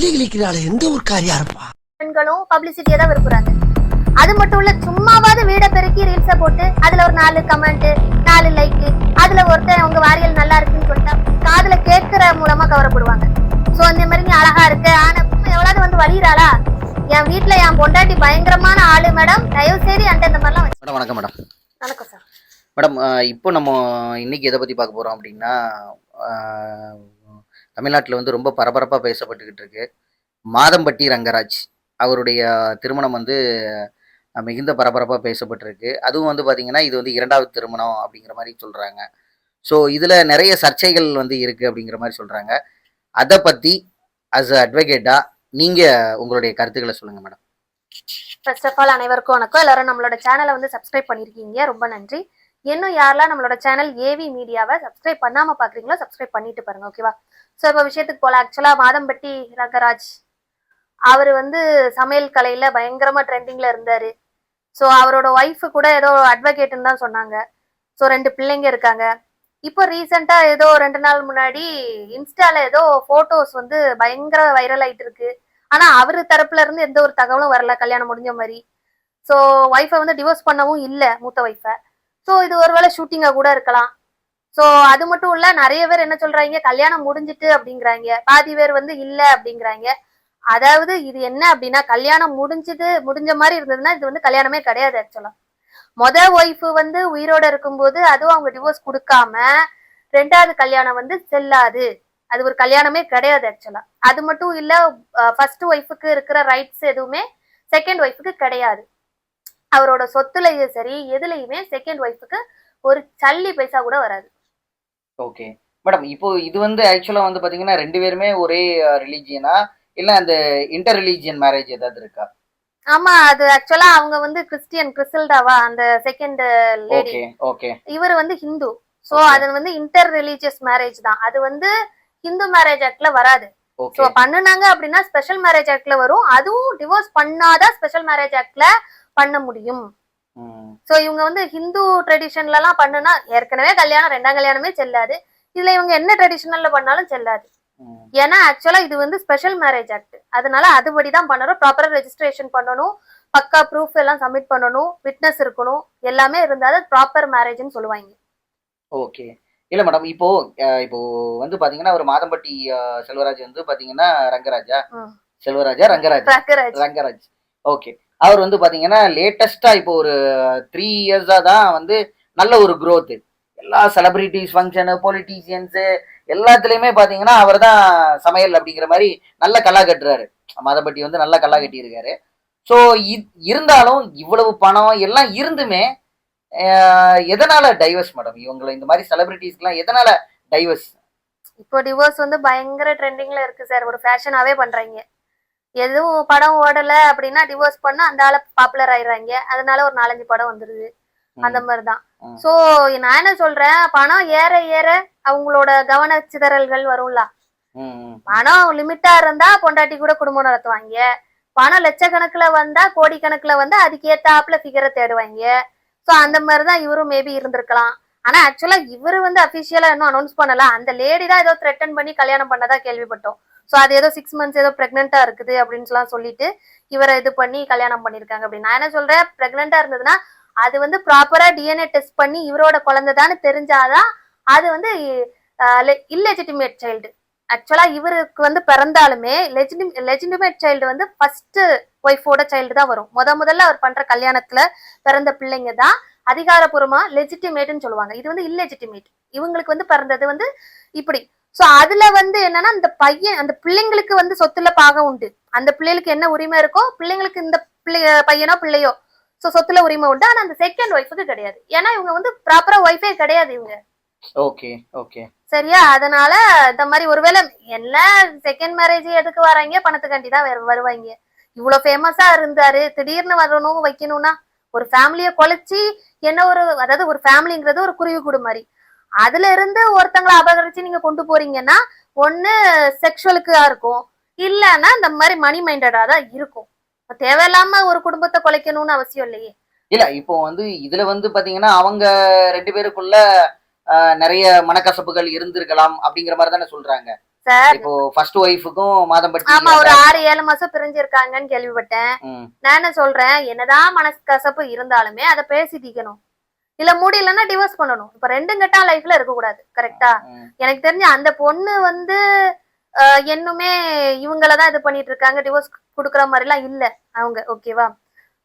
கிளி கிளிக்கிறாள் எந்த ஒரு காரியா இருப்பா பெண்களும் பப்ளிசிட்டியை தான் விரும்புறாங்க. அது மட்டும் இல்ல சும்மாவாவது வீட பெருக்கி ரீல்ஸ போட்டு அதுல ஒரு நாலு கமெண்ட் நாலு லைக் அதுல ஒருத்தன் உங்க வாரியல் நல்லா இருக்குன்னு சொல்லிட்டா காதுல கேட்கிற மூலமா கவரப்படுவாங்க சோ இந்த மாதிரி நீ அழகா இருக்கு ஆனா எவ்வளவு வந்து வலியுறாளா? என் வீட்ல என் பொண்டாட்டி பயங்கரமான ஆளு மேடம். தயவு செய்து என்கிட்ட இந்த மாதிரிலாம் வச்சு மேடம் வணக்கம் மேடம். வணக்கம் சார் மேடம் இப்போ நம்ம இன்னைக்கு எதை பற்றி பார்க்க போகிறோம் அப்படின்னா தமிழ்நாட்டில் வந்து ரொம்ப பரபரப்பாக பேசப்பட்டுக்கிட்டு இருக்கு மாதம்பட்டி ரங்கராஜ் அவருடைய திருமணம் வந்து மிகுந்த பரபரப்பாக பேசப்பட்டிருக்கு. அதுவும் வந்து பார்த்தீங்கன்னா இது வந்து இரண்டாவது திருமணம் அப்படிங்கிற மாதிரி சொல்கிறாங்க ஸோ இதில் நிறைய சர்ச்சைகள் வந்து இருக்குது அப்படிங்கிற மாதிரி சொல்கிறாங்க அதை பற்றி அஸ் அ அட்வொகேட்டாக நீங்கள் உங்களுடைய கருத்துக்களை சொல்லுங்கள் மேடம். ஃபர்ஸ்ட் ஆஃப் ஆல் அனைவருக்கும் வணக்கம். எல்லாரும் நம்மளோட சேனலை வந்து சப்ஸ்கிரைப் பண்ணியிருக்கீங்க ரொம்ப நன்றி. இன்னும் யாரெல்லாம் நம்மளோட சேனல் ஏவி மீடியாவை சப்ஸ்கிரைப் பண்ணாம பாக்குறீங்களோ சப்ஸ்கிரைப் பண்ணிட்டு பாருங்க ஓகேவா ஸோ இப்போ விஷயத்துக்கு போல ஆக்சுவலா மாதம்பட்டி ரங்கராஜ் அவர் வந்து சமையல் கலையில பயங்கரமா ட்ரெண்டிங்ல இருந்தாரு. ஸோ அவரோட ஒய்ஃப் கூட ஏதோ அட்வொகேட்னு தான் சொன்னாங்க. ஸோ ரெண்டு பிள்ளைங்க இருக்காங்க. இப்போ ரீசெண்டா ஏதோ ரெண்டு நாள் முன்னாடி இன்ஸ்டால ஏதோ போட்டோஸ் வந்து பயங்கர வைரல் ஆயிட்டு இருக்கு. ஆனா அவர் தரப்புல இருந்து எந்த ஒரு தகவலும் வரல கல்யாணம் முடிஞ்ச மாதிரி. ஸோ ஒய்ஃபை வந்து டிவோர்ஸ் பண்ணவும் இல்லை மூத்த ஒய்ஃபை ஸோ இது ஒருவேளை ஷூட்டிங்கா கூட இருக்கலாம். ஸோ அது மட்டும் இல்லை நிறைய பேர் என்ன சொல்றாங்க கல்யாணம் முடிஞ்சிட்டு அப்படிங்கிறாங்க. பாதி பேர் வந்து இல்ல அப்படிங்கிறாங்க. அதாவது இது என்ன அப்படின்னா கல்யாணம் முடிஞ்சது முடிஞ்ச மாதிரி இருந்ததுன்னா இது வந்து கல்யாணமே கிடையாது ஆக்சுவலா மொத ஒய்ஃபு வந்து உயிரோட இருக்கும்போது அதுவும் அவங்க டிவோர்ஸ் கொடுக்காம ரெண்டாவது கல்யாணம் வந்து செல்லாது. அது ஒரு கல்யாணமே கிடையாது ஆக்சுவலா அது மட்டும் இல்ல ஃபர்ஸ்ட் ஒய்ஃபுக்கு இருக்கிற ரைட்ஸ் எதுவுமே செகண்ட் ஒய்ஃபுக்கு கிடையாது. அவரோட சொத்துலயும் சரி எதுலயுமே செகண்ட் ஒய்ஃபுக்கு ஒரு சல்லி பைசா கூட வராது. ஓகே மேடம் இப்போ இது வந்து ஆக்சுவலா வந்து பாத்தீங்கன்னா ரெண்டு பேருமே ஒரே ரிலீஜியனா இல்ல அந்த இன்டர் ரிலீஜியன் மேரேஜ் ஏதாவது இருக்கா? ஆமா அது ஆக்சுவலா அவங்க வந்து கிறிஸ்டியன் கிறிஸ்டல்டாவா அந்த செகண்ட் லேடி ஓகே இவர் வந்து ஹிந்து சோ. அது வந்து இன்டர் ரிலீஜியஸ் மேரேஜ் தான். அது வந்து ஹிந்து மேரேஜ் ஆக்ட்ல வராது. சோ பண்ணுனாங்க அப்படின்னா ஸ்பெஷல் மேரேஜ் ஆக்ட்ல வரும். அதுவும் டிவோர்ஸ் பண்ணாதான் ஸ்பெஷல் மேரேஜ் ஆக்ட்ல பண்ண முடியும். சோ இவங்க வந்து ஹிந்து ட்ரெடிஷன்ல எல்லாம் பண்ணுனா ஏற்கனவே கல்யாணம் ரெண்டாம் கல்யாணமே செல்லாது. இதுல இவங்க என்ன ட்ரெடிஷனல்ல பண்ணாலும் செல்லாது. ஏன்னா ஆக்சுவலா இது வந்து ஸ்பெஷல் மேரேஜ் ஆக்ட் அதனால அதுபடி தான் பண்ணணும் ப்ராப்பரா ரெஜிஸ்ட்ரேஷன் பண்ணணும். பக்கா ப்ரூஃப் எல்லாம் சப்மிட் பண்ணணும். விட்னஸ் இருக்கணும். எல்லாமே இருந்தாலும் ப்ராப்பர் மேரேஜ்னு சொல்லுவாங்க. ஓகே இல்ல மேடம் இப்போ இப்போ வந்து பாத்தீங்கன்னா ஒரு மாதம்பட்டி செல்வராஜ் வந்து பாத்தீங்கன்னா ரங்கராஜா. செல்வராஜா ரங்கராஜ். ரங்கராஜ். ரங்கராஜ். ஓகே அவர் வந்து பார்த்தீங்கன்னா லேட்டஸ்ட்டாக இப்போ ஒரு த்ரீ இயர்ஸாக தான் வந்து நல்ல ஒரு க்ரோத்து எல்லா செலிபிரிட்டிஸ் ஃபங்க்ஷனு பொலிட்டீஷியன்ஸு எல்லாத்துலேயுமே பார்த்தீங்கன்னா அவர் தான் சமையல் அப்படிங்கிற மாதிரி நல்ல கல்லா கட்டுறாரு. மதப்பட்டி வந்து நல்லா கல்லா கட்டியிருக்காரு. ஸோ இருந்தாலும் இவ்வளவு பணம் எல்லாம் இருந்துமே எதனால டைவர்ஸ் மேடம் இவங்களை இந்த மாதிரி செலிபிரிட்டிஸ்க்குலாம் எதனால டைவர்ஸ் இப்போ டிவோர்ஸ் வந்து பயங்கர ட்ரெண்டிங்ல இருக்கு சார். ஒரு ஃபேஷனாவே பண்றாங்க. எதுவும் படம் ஓடல அப்படின்னா டிவோர்ஸ் பண்ணா அந்த ஆள பாப்புலர் ஆயிடுறாங்க. அதனால ஒரு நாலஞ்சு படம் வந்துருது. அந்த மாதிரிதான். சோ நான் என்ன சொல்றேன்? பணம் ஏற ஏற அவங்களோட கவன சிதறல்கள் வரும்ல. பணம் லிமிட்டா இருந்தா பொண்டாட்டி கூட குடும்பம் நடத்துவாங்க. பணம் லட்சக்கணக்குல வந்தா கோடிக்கணக்குல வந்தா அதுக்கு ஏத்தாப்புல ஃபிகரை தேடுவாங்க. சோ அந்த மாதிரிதான் இவரும் மேபி இருந்திருக்கலாம். ஆனா ஆக்சுவலா இவரு வந்து அபிஷியலா இன்னும் அனௌன்ஸ் பண்ணல. அந்த லேடி தான் ஏதோ த்ரெட்டன் பண்ணி கல்யாணம் பண்ணதா கேள்விப்பட்டோம். ஸோ அது ஏதோ சிக்ஸ் மந்த்ஸ் ஏதோ ப்ரெக்னெண்ட்டாக இருக்குது அப்படின்லாம் சொல்லிட்டு இவரை இது பண்ணி கல்யாணம் பண்ணியிருக்காங்க அப்படின்னு. நான் என்ன சொல்கிறேன் ப்ரெக்னெண்ட்டாக இருந்ததுன்னா அது வந்து ப்ராப்பராக டிஎன்ஏ டெஸ்ட் பண்ணி இவரோட குழந்தைதான்னு தெரிஞ்சாதான் அது வந்து இல்லெஜிட்டிமேட் சைல்டு ஆக்சுவலா இவருக்கு வந்து பிறந்தாலுமே லெஜிட்டிமேட் சைல்டு வந்து ஃபர்ஸ்ட் ஒய்ஃபோட சைல்டு தான் வரும். முத முதல்ல அவர் பண்ற கல்யாணத்துல பிறந்த பிள்ளைங்க தான் அதிகாரப்பூர்வமா லெஜிட்டிமேட்னு சொல்லுவாங்க. இது வந்து இல்லெஜிட்டிமேட் இவங்களுக்கு வந்து பிறந்தது வந்து இப்படி. சோ அதுல வந்து என்னன்னா இந்த பையன் அந்த பிள்ளைங்களுக்கு வந்து சொத்துல பாகம் உண்டு. அந்த பிள்ளைகளுக்கு என்ன உரிமை இருக்கோ பிள்ளைங்களுக்கு இந்த பிள்ளை பையனோ பிள்ளையோ சோ சொத்துல உரிமை உண்டு. ஆனா அந்த செகண்ட் ஒய்ஃபுக்கு கிடையாது. ஏன்னா இவங்க வந்து ப்ராப்பரா ஒய்ஃபே கிடையாது இவங்க. ஓகே ஓகே சரியா? அதனால இந்த மாதிரி ஒருவேளை என்ன செகண்ட் மேரேஜ் எதுக்கு வராங்க? பணத்துக்காண்டி தான் வருவாங்க. இவ்வளவு ஃபேமஸா இருந்தாரு. திடீர்னு வரணும் வைக்கணும்னா ஒரு ஃபேமிலிய குலைச்சி என்ன ஒரு அதாவது ஒரு ஃபேமிலிங்கிறது ஒரு குருவி கூடு மாதிரி. அதுல இருந்து ஒருத்தங்களை அபகரிச்சு நீங்க கொண்டு போறீங்கன்னா ஒண்ணு செக்ஷுவலுக்கா இருக்கும். இல்லைன்னா இந்த மாதிரி மணி மைண்டடா தான் இருக்கும். தேவையில்லாம ஒரு குடும்பத்தை குலைக்கணும்னு அவசியம் இல்லையே. இல்ல இப்போ வந்து இதுல வந்து பாத்தீங்கன்னா அவங்க ரெண்டு பேருக்குள்ள நிறைய மனக்கசப்புகள் இருந்திருக்கலாம் அப்படிங்கிற மாதிரி தானே சொல்றாங்க. சார். இப்போ ஃபர்ஸ்ட் ஒய்ஃபுக்கும் மாதம்பட்டி ஆமா ஒரு ஆறு ஏழு மாசம் பிரிஞ்சிருக்காங்கன்னு கேள்விப்பட்டேன். நான் என்ன சொல்றேன்? என்னதான் மனசு கசப்பு இருந்தாலுமே அதை பேசி தீக்கணும். இல்ல முடியலன்னா டிவோர்ஸ் பண்ணணும். இப்ப ரெண்டும் கட்டா லைஃப்ல இருக்க கூடாது. கரெக்டா. எனக்கு தெரிஞ்சு அந்த பொண்ணு வந்து ஆஹ், இன்னுமே இவங்களதான் இது பண்ணிட்டு இருக்காங்க. டிவோர்ஸ் குடுக்கற மாதிரி எல்லாம் இல்ல. அவங்க ஓகேவா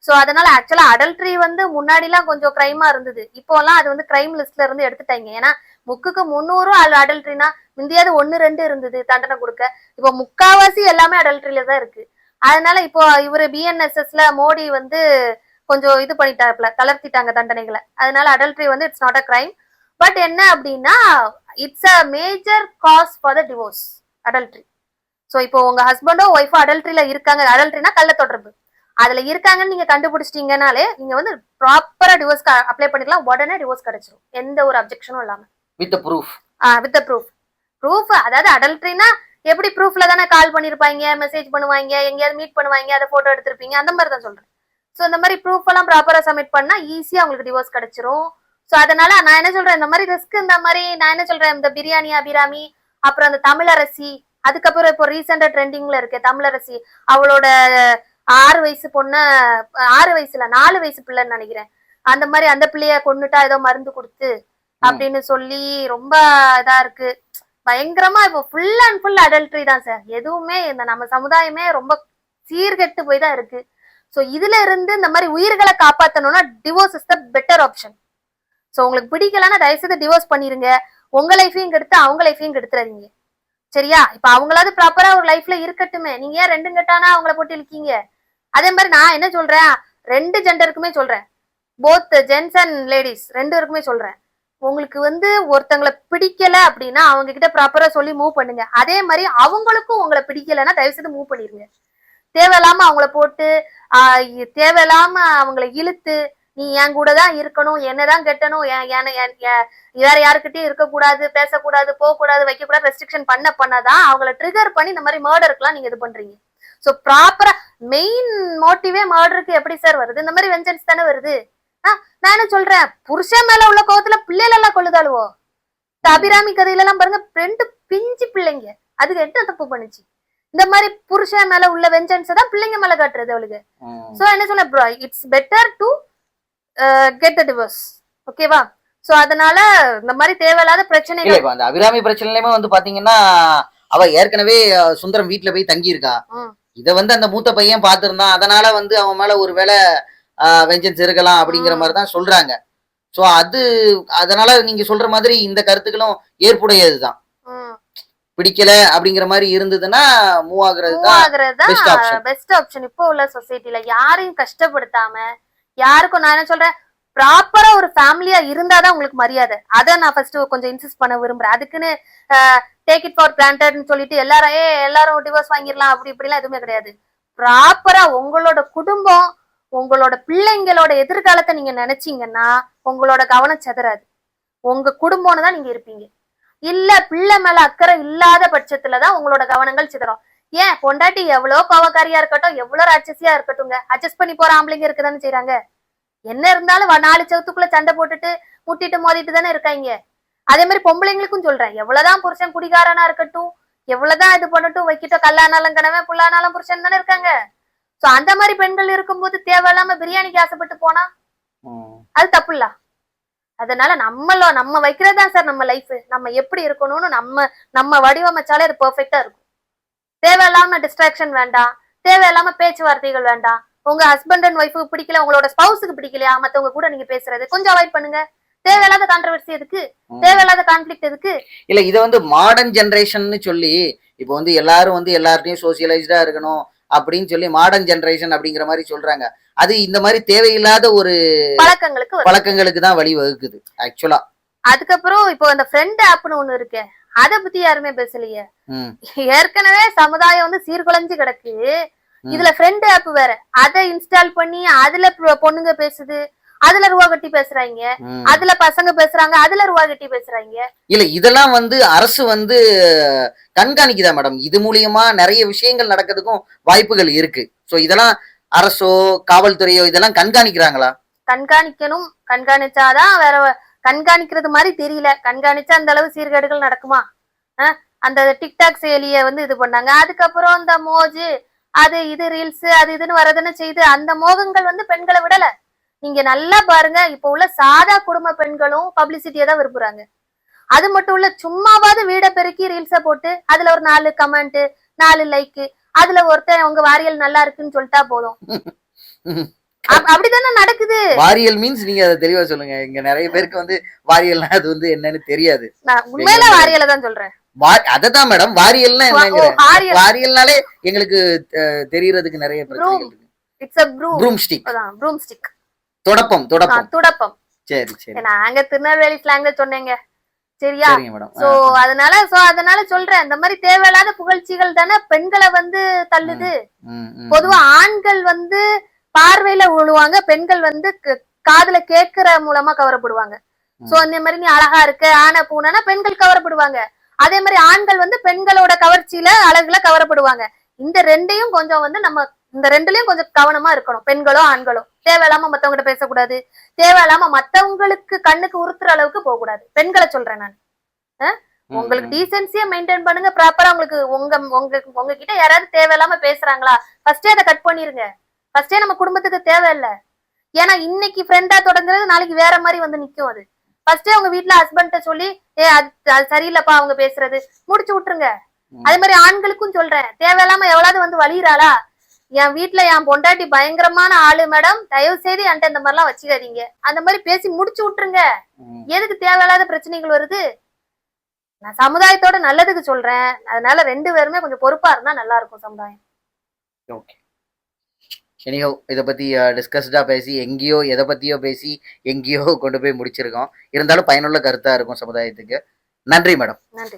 சோ அதனால ஆக்சுவலா அடல்ட்ரி வந்து முன்னாடி எல்லாம் கொஞ்சம் கிரைமா இருந்தது. இப்போ எல்லாம் அது வந்து கிரைம் லிஸ்ட்ல இருந்து எடுத்துட்டாங்க. ஏன்னா முக்குக்கு முந்நூறும் அது அடல்ட்ரினா முந்தியாவது ஒன்னு ரெண்டு இருந்தது தண்டனை கொடுக்க. இப்போ முக்காவாசி எல்லாமே அடல்ட்ரியில தான் இருக்கு. அதனால இப்போ இவரு பிஎன்எஸ்எஸ்ல மோடி வந்து கொஞ்சம் இது பண்ணிட்டாப்ல தளர்த்திட்டாங்க தண்டனைகளை. அதனால அடல்ட்ரி வந்து it's not a crime but என்ன அப்படின்னா it's a major cause for the divorce adultery so இப்போ உங்க ஹஸ்பண்டோ ஒய்ஃபோ அடல்ட்ரியில இருக்காங்க. அடல்ட்ரினா கள்ள தொடர்பு. அதுல இருக்காங்கன்னு நீங்க கண்டுபிடிச்சிட்டீங்கனாலே நீங்க வந்து ப்ராப்பரா டிவோர்ஸ் அப்ளை பண்ணிக்கலாம். உடனே டிவோர்ஸ் கிடைச்சிரும். எந்த ஒரு அப்ஜெக்ஷனும் இல்லாம. With proof with proof proof அதாவது அடல்ட்ரினா எப்படி ப்ரூஃப்ல தானே கால் பண்ணிருப்பாங்க மெசேஜ் பண்ணுவாங்க எங்கேயாவது மீட் பண்ணுவாங்க அதை போட்டோ எடுத்திருப்பீங்க அந்த மாதிரி தான் சொல்றேன். ஸோ இந்த மாதிரி ப்ரூஃப் எல்லாம் ப்ராப்பரா சப்மிட் பண்ணா ஈஸியா உங்களுக்கு டிவோர்ஸ் கிடைச்சிரும். ஸோ அதனால நான் என்ன சொல்றேன் இந்த மாதிரி ரிஸ்க் இந்த மாதிரி நான் என்ன சொல்றேன் இந்த பிரியாணி அபிராமி அப்புறம் அந்த தமிழரசி அதுக்கப்புறம் இப்போ ரீசெண்டா ட்ரெண்டிங்ல இருக்கு தமிழரசி அவளோட ஆறு வயசு பொண்ண ஆறு வயசுல நாலு வயசு பிள்ளைன்னு நினைக்கிறேன். அந்த மாதிரி அந்த பிள்ளைய கொன்னுட்டா ஏதோ மருந்து கொடுத்து அப்படின்னு சொல்லி ரொம்ப இதா இருக்கு. பயங்கரமா இப்போ ஃபுல் அண்ட் ஃபுல் அடல்ட்ரி தான் சார். எதுவுமே இந்த நம்ம சமுதாயமே ரொம்ப சீர்கெட்டு போய் தான் இருக்கு. ஸோ இதுல இருந்து இந்த மாதிரி உயிர்களை காப்பாற்றணும்னா divorce is the better option so உங்களுக்கு பிடிக்கலன்னா தயவுசெய்து டிவோர்ஸ் பண்ணிருங்க. உங்க லைஃபையும் கெடுத்து அவங்க லைஃபையும் கெடுத்துறாதீங்க. சரியா? இப்ப அவங்களாவது ப்ராப்பரா ஒரு லைஃப்ல இருக்கட்டுமே. நீங்க ஏன் ரெண்டும் கெட்டானா அவங்கள போட்டு இருக்கீங்க அதே மாதிரி நான் என்ன சொல்றேன்? ரெண்டு ஜெண்டருக்குமே சொல்றேன். போத் ஜென்ஸ் அண்ட் லேடிஸ் ரெண்டு பேருக்குமே சொல்றேன். உங்களுக்கு வந்து ஒருத்தங்களை பிடிக்கல அப்படின்னா அவங்க கிட்ட ப்ராப்பரா சொல்லி மூவ் பண்ணுங்க. அதே மாதிரி அவங்களுக்கும் உங்களை பிடிக்கலன்னா தயவு செய்து மூவ் பண்ணிருங்க. தேவையில்லாம அவங்கள போட்டு ஆஹ் தேவையில்லாம அவங்கள இழுத்து நீ என் கூட தான் இருக்கணும் என்னதான் கெட்டணும் என்- என்- வேற யாருக்கிட்டயும் இருக்கக்கூடாது பேசக்கூடாது போகக்கூடாது வைக்கக்கூடாது ரெஸ்ட்ரிக்ஷன் பண்ண பண்ணதான் அவங்கள ட்ரிகர் பண்ணி இந்த மாதிரி மர்டருக்குலாம் நீங்க இது பண்றீங்க. ஸோ ப்ராப்பரா மெயின் மோட்டிவே மர்டருக்கு எப்படி சார் வருது? இந்த மாதிரி வெஞ்சன்ஸ் தானே வருது? ஆ, நான் என்ன சொல்றேன் புருஷன் மேல உள்ள கோவத்துல பிள்ளைகள் எல்லாம் கொள்ளுதாளுவோ? அபிராமி கதையில எல்லாம் பாருங்க ரெண்டு பிஞ்சு பிள்ளைங்க. அதுக்கு என்ன தப்பு பண்ணுச்சு? இந்த மாதிரி புருஷன் மேல உள்ள வெஞ்சன்ஸ் தான் பிள்ளைங்க மேல காட்டுறது அவளுக்கு. சோ என்ன சொல்ல bro it's better to get the divorce ஓகேவா சோ அதனால இந்த மாதிரி தேவையில்லாத இல்ல பிரச்சனைகள் இப்ப அந்த அபிராமி பிரச்சனையிலுமே வந்து பாத்தீங்கன்னா அவ ஏற்கனவே சுந்தரம் வீட்டுல போய் தங்கி இருக்கா. இத வந்து அந்த மூத்த பையன் பாத்திருந்தான். அதனால வந்து அவன் மேல ஒருவேளை வெஞ்சன்ஸ் இருக்கலாம் அப்படிங்கிற. மாதிரி தான் சொல்றாங்க. சோ அது அதனால நீங்க சொல்ற மாதிரி இந்த கருத்துக்களும் ஏற்புடையதுதான். பிடிக்கல அப்படிங்கிற மாதிரி இருந்ததுன்னா மூவ் ஆகுறது தான் பெஸ்ட் ஆப்ஷன் இப்போ உள்ள சொசைட்டில யாரையும் கஷ்டப்படுத்தாம யாருக்கும் நான் என்ன சொல்றேன் ப்ராப்பரா ஒரு ஃபேமிலியா இருந்தாதான் உங்களுக்கு மரியாதை. அதை நான் ஃபர்ஸ்ட் கொஞ்சம் இன்சிஸ்ட் பண்ண விரும்புறேன். அதுக்குன்னு டேக் இட் ஃபார் கிராண்டட்னு சொல்லிட்டு எல்லாரும் ஏ எல்லாரும் டிவோர்ஸ் வாங்கிடலாம். அப்படி இப்படிலாம் எதுவுமே கிடையாது. ப்ராப்பரா உங்களோட குடும்பம் உங்களோட பிள்ளைங்களோட எதிர்காலத்தை நீங்க நினைச்சீங்கன்னா உங்களோட கவனம் செதறாது. உங்க குடும்பம்னு தான் நீங்க இருப்பீங்க. இல்ல பிள்ளை மேல அக்கறை இல்லாத பட்சத்துலதான் உங்களோட கவனங்கள் சிதறும். ஏன்? பொண்டாட்டி எவ்வளவு கோவக்காரியா இருக்கட்டும் எவ்வளவு ராட்சசியா இருக்கட்டும்ங்க. அட்ஜஸ்ட் பண்ணி போற ஆம்பளைங்க இருக்கதானே செய்றாங்க? என்ன இருந்தாலும் நாலு செவத்துக்குள்ள சண்டை போட்டுட்டு முட்டிட்டு மோதிட்டு தானே இருக்காங்க அதே மாதிரி பொம்பளைங்களுக்கும் சொல்றேன். எவ்வளவுதான் புருஷன் குடிகாரனா இருக்கட்டும் எவ்வளவுதான் இது பண்ணட்டும் வைக்கிட்ட கல்லானாலும் கனவன் புல்லானாலும் புருஷன் தானே இருக்காங்க. சோ அந்த மாதிரி பெண்கள் இருக்கும்போது தேவையில்லாம பிரியாணிக்கு ஆசைப்பட்டு போனா. அது தப்பு இல்ல அதனால நம்மளோ நம்ம வைக்கிறது சார் நம்ம லைஃப் நம்ம எப்படி இருக்கணும்னு நம்ம நம்ம வடிவமைச்சாலே அது பெர்ஃபெக்டா இருக்கும். தேவையில்லாம டிஸ்ட்ராக்ஷன் வேண்டாம். தேவையில்லாம பேச்சுவார்த்தைகள் வேண்டாம். உங்க ஹஸ்பண்ட் அண்ட் ஒய்ஃபுக்கு பிடிக்கல உங்களோட ஸ்பௌஸுக்கு பிடிக்கலையா? மத்தவங்க கூட நீங்க பேசுறது கொஞ்சம் அவாய்ட் பண்ணுங்க. தேவையில்லாத கான்ட்ரவர்சி எதுக்கு. தேவையில்லாத கான்ஃபிளிக் எதுக்கு? இல்ல இத வந்து மாடர்ன் ஜெனரேஷன்னு சொல்லி இப்போ வந்து எல்லாரும் வந்து எல்லார்ட்டையும் சோசியலைஸ்டா இருக்கணும் அப்படின்னு சொல்லி மாடர்ன் ஜெனரேஷன் அப்படிங்கிற மாதிரி சொல்றாங்க. அது இந்த மாதிரி தேவையில்லாத ஒரு பழக்கங்களுக்கு. பழக்கங்களுக்கு தான் வழி வகுக்குது ஆக்சுவலா அதுக்கப்புறம் இப்போ இந்த ஃப்ரெண்ட் ஆப்னு ஒண்ணு இருக்கு அத பத்தி யாருமே பேசலையே. ஏற்கனவே சமுதாயம் வந்து சீர்குலைஞ்சு கிடக்கு. இதுல ஃப்ரெண்ட் ஆப் வேற. அதை இன்ஸ்டால் பண்ணி அதுல பொண்ணுங்க பேசுது அதுல ரூபா கட்டி பேசுறாங்க. அதுல பசங்க பேசுறாங்க அதுல ரூபா கட்டி பேசுறாங்க. இல்ல இதெல்லாம் வந்து அரசு வந்து கண்காணிக்குதா மேடம் இது மூலியமா நிறைய விஷயங்கள் நடக்கிறதுக்கும் வாய்ப்புகள் இருக்கு. சோ இதெல்லாம் அரசோ காவல்துறையோ இதெல்லாம் கண்காணிக்கிறாங்களா? கண்காணிக்கணும். கண்காணிச்சாதான் வேற கண்காணிக்கிறது மாதிரி தெரியல. கண்காணிச்சா அந்த அளவு சீர்கேடுகள் நடக்குமா? அந்த டிக்டாக் செயலிய வந்து இது பண்ணாங்க. அதுக்கப்புறம் அந்த மோஜு அது இது ரீல்ஸ் அது இதுன்னு வரதுன்னு செய்து அந்த மோகங்கள் வந்து பெண்களை விடல. நீங்க நல்லா பாருங்க. இப்ப உள்ள சாதா குடும்ப பெண்களும் பப்ளிசிட்டியை தான் விரும்புறாங்க. அது மட்டும் இல்ல சும்மாவாவது வீடை பெருக்கி ரீல்ஸ போட்டு அதுல ஒரு நாலு கமெண்ட் நாலு லைக்கு அதுல ஒருத்தன் உங்க வாரியல் நல்லா இருக்குன்னு சொல்லிட்டா போதும். அப்- அப்படித்தானே நடக்குது? வாரியல் மீன்ஸ் நீங்க அதை தெளிவா சொல்லுங்க. இங்க நிறைய பேருக்கு வந்து வாரியல்னா அது வந்து என்னன்னு தெரியாது. நான் உண்மையில வாரியல தான் சொல்றேன். அததான் மேடம் வாரியல்னா என்னங்கிற? வாரியல். வாரியல்னாலே எங்களுக்கு தெரியறதுக்கு நிறைய ப்ரூம் ஸ்டிக் ப்ரூம் ஸ்டிக் தொடப்பம் தொடப்பம். துடப்பம். சரி சரி. நாங்க திருநெல்வேலி ஸ்லாங்ல சொன்னேங்க. சரியா? சோ அதனால சோ அதனால சொல்றேன். இந்த மாதிரி தேவையில்லாத புகழ்ச்சிகள் தானே பெண்களை வந்து தள்ளுது. பொதுவா ஆண்கள் வந்து பார்வையில விழுவாங்க பெண்கள் வந்து காதுல கேக்குற மூலமா கவரப்படுவாங்க. சோ இந்த மாதிரி நீ அழகா இருக்க ஆன பூனா பெண்கள் கவரப்படுவாங்க. அதே மாதிரி ஆண்கள் வந்து பெண்களோட கவர்ச்சியில அழகுல கவரப்படுவாங்க. இந்த ரெண்டையும் கொஞ்சம் வந்து நம்ம இந்த ரெண்டுலயும் கொஞ்சம் கவனமா இருக்கணும். பெண்களோ ஆண்களோ. தேவையில்லாம மத்தவங்ககிட்ட பேசக்கூடாது. தேவையில்லாம மத்தவங்களுக்கு கண்ணுக்கு உறுத்துற அளவுக்கு போக கூடாது பெண்களை சொல்றேன் நான். உங்களுக்கு டீசென்சியா மெயின்டைன் பண்ணுங்க. ப்ராப்பரா உங்களுக்கு உங்க உங்க உங்ககிட்ட யாராவது தேவையில்லாம பேசுறாங்களா? ஃபர்ஸ்டே அதை கட் பண்ணிருங்க. ஃபர்ஸ்டே நம்ம குடும்பத்துக்கு தேவையில்ல. ஏன்னா இன்னைக்கு ஃப்ரெண்டா தொடங்குறது நாளைக்கு வேற மாதிரி வந்து நிக்கும் அது. ஃபர்ஸ்டே உங்க வீட்ல ஹஸ்பண்ட சொல்லி ஏ அது அது சரியில்லைப்பா அவங்க பேசுறது. முடிச்சு விட்டுருங்க. அதே மாதிரி ஆண்களுக்கும் சொல்றேன். தேவையில்லாம எவ்வளவு வந்து வலியுறாளா? என் வீட்ல என் பொண்டாட்டி பயங்கரமான ஆளு மேடம். தயவு செய்து என்கிட்ட இந்த மாதிரிலாம் வச்சுக்காதீங்க. அந்த மாதிரி பேசி முடிச்சு விட்டுருங்க. எதுக்கு தேவையில்லாத பிரச்சனைகள் வருது? நான் சமுதாயத்தோட நல்லதுக்கு சொல்றேன். அதனால ரெண்டு பேருமே கொஞ்சம் பொறுப்பா இருந்தா நல்லா இருக்கும் சமுதாயம். ஓகே. எனியோ இதை பத்தி டிஸ்கஸ்டா பேசி எங்கேயோ எதை பத்தியோ பேசி எங்கேயோ கொண்டு போய் முடிச்சிருக்கோம். இருந்தாலும் பயனுள்ள கருத்தா இருக்கும் சமுதாயத்துக்கு. நன்றி மேடம். நன்றி